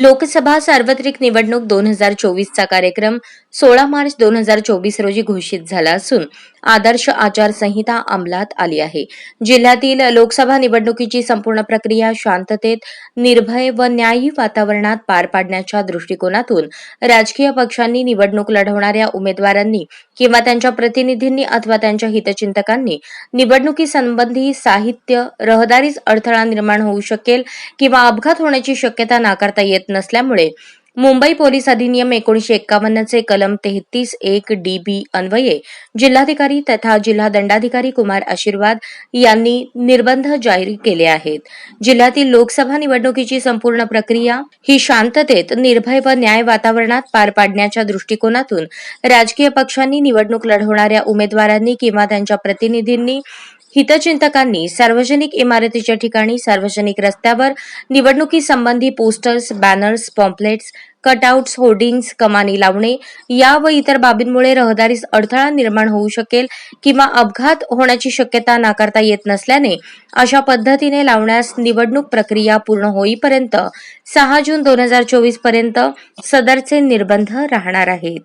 लोकसभा सार्वत्रिक निवडणूक दोन हजार चोवीसचा कार्यक्रम सोळा मार्च दोन हजार चोवीस रोजी घोषित झाला असून आदर्श आचारसंहिता अंमलात आली आहे. जिल्ह्यातील लोकसभा निवडणुकीची संपूर्ण प्रक्रिया शांततेत निर्भय व न्यायी वातावरणात पार पाडण्याच्या दृष्टिकोनातून राजकीय पक्षांनी निवडणूक लढवणाऱ्या उमेदवारांनी किंवा त्यांच्या प्रतिनिधींनी अथवा त्यांच्या हितचिंतकांनी निवडणुकीसंबंधी साहित्य रहदारीच अडथळा निर्माण होऊ शकेल किंवा अपघात होण्याची शक्यता नाकारता येत नसल्यामुळे मुंबई पोलीस अधिनियम एकोणीशे एक्कावन्नचे कलम तेहतीस एक डी बी अन्वये. जिल्हाधिकारी तथा जिल्हा दंडाधिकारी कुमार आशीर्वाद यांनी निर्बंध जाहीर केले आहेत. जिल्ह्यातील लोकसभा निवडणुकीची संपूर्ण प्रक्रिया ही शांततेत निर्भय व न्याय वातावरणात पार पाडण्याच्या दृष्टिकोनातून राजकीय पक्षांनी निवडणूक लढवणाऱ्या उमेदवारांनी किंवा त्यांच्या प्रतिनिधींनी हितचिंतकांनी सार्वजनिक इमारतीच्या ठिकाणी सार्वजनिक रस्त्यावर निवडणुकीसंबंधी posters banners pamphlets cutouts hoardings कमानी लावणे या व इतर बाबींमुळे रहदारीस अडथळा निर्माण होऊ शकेल किंवा अपघात होण्याची शक्यता नाकारता येत नसल्याने अशा पद्धतीने लावण्यास निवडणूक प्रक्रिया पूर्ण होईपर्यंत सहा जून दोन हजार चोवीसपर्यंत सदरचे निर्बंध राहणार आहेत.